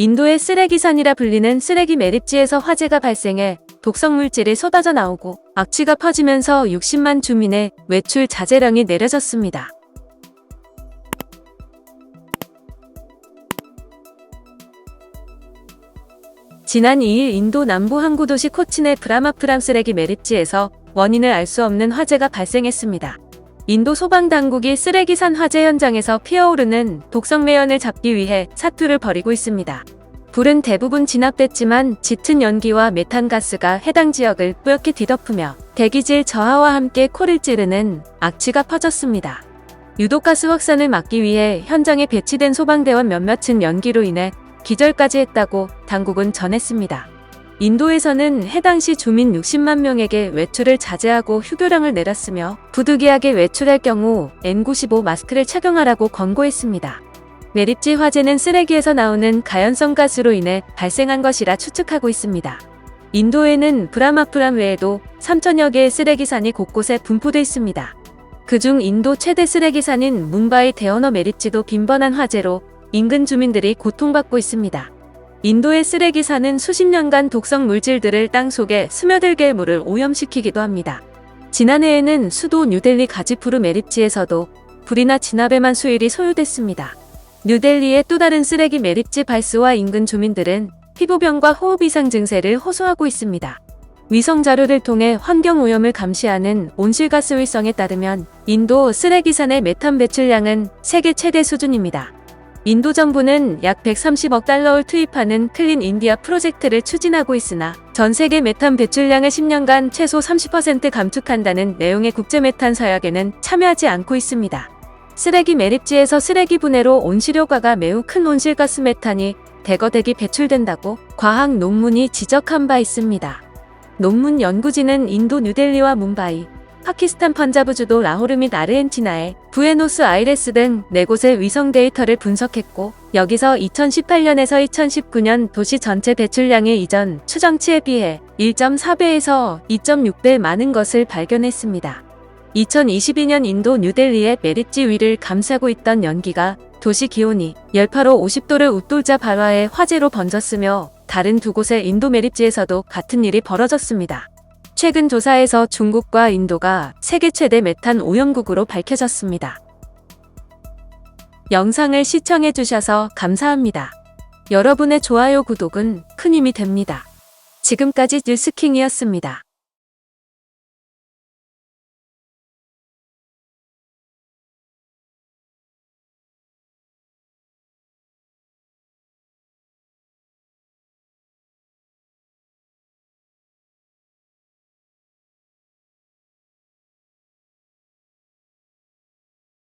인도의 쓰레기산이라 불리는 쓰레기 매립지에서 화재가 발생해 독성 물질이 쏟아져 나오고 악취가 퍼지면서 60만 주민의 외출 자제령이 내려졌습니다. 지난 2일 인도 남부 항구 도시 코친의 브라마프람 쓰레기 매립지에서 원인을 알 수 없는 화재가 발생했습니다. 인도 소방당국이 쓰레기 산 화재 현장에서 피어오르는 독성 매연을 잡기 위해 사투를 벌이고 있습니다. 불은 대부분 진압됐지만 짙은 연기와 메탄가스가 해당 지역을 뿌옇게 뒤덮으며 대기질 저하와 함께 코를 찌르는 악취가 퍼졌습니다. 유독가스 확산을 막기 위해 현장에 배치된 소방대원 몇몇은 연기로 인해 기절까지 했다고 당국은 전했습니다. 인도에서는 해당 시 주민 60만 명에게 외출을 자제하고 휴교령을 내렸으며 부득이하게 외출할 경우 N95 마스크를 착용하라고 권고했습니다. 매립지 화재는 쓰레기에서 나오는 가연성 가스로 인해 발생한 것이라 추측하고 있습니다. 인도에는 브라마프람 외에도 3천여 개의 쓰레기산이 곳곳에 분포돼 있습니다. 그중 인도 최대 쓰레기산인 뭄바이 대언어 매립지도 빈번한 화재로 인근 주민들이 고통받고 있습니다. 인도의 쓰레기산은 수십 년간 독성 물질들을 땅 속에 스며들게 물을 오염시키기도 합니다. 지난해에는 수도 뉴델리 가지푸르 매립지에서도 불이나 진압에만 수일이 소요됐습니다. 뉴델리의 또 다른 쓰레기 매립지 발스와 인근 주민들은 피부병과 호흡 이상 증세를 호소하고 있습니다. 위성 자료를 통해 환경 오염을 감시하는 온실가스 위성에 따르면 인도 쓰레기산의 메탄 배출량은 세계 최대 수준입니다. 인도 정부는 약 130억 달러를 투입하는 클린 인디아 프로젝트를 추진하고 있으나 전 세계 메탄 배출량을 10년간 최소 30% 감축한다는 내용의 국제 메탄 서약에는 참여하지 않고 있습니다. 쓰레기 매립지에서 쓰레기 분해로 온실효과가 매우 큰 온실가스 메탄이 대거 대기 배출된다고 과학 논문이 지적한 바 있습니다. 논문 연구진은 인도 뉴델리와 뭄바이, 파키스탄 판자부 주도 라호르 및 아르헨티나의 부에노스 아이레스 등네 곳의 위성 데이터를 분석했고 여기서 2018년에서 2019년 도시 전체 배출량의 이전 추정치에 비해 1.4배에서 2.6배 많은 것을 발견했습니다. 2022년 인도 뉴델리의 메리지 위를 감싸고 있던 연기가 도시 기온이 열파로 50도를 웃돌자 발화해 화재로 번졌으며 다른 두 곳의 인도 매립지에서도 같은 일이 벌어졌습니다. 최근 조사에서 중국과 인도가 세계 최대 메탄 오염국으로 밝혀졌습니다. 영상을 시청해 주셔서 감사합니다. 여러분의 좋아요, 구독은 큰 힘이 됩니다. 지금까지 뉴스킹이었습니다.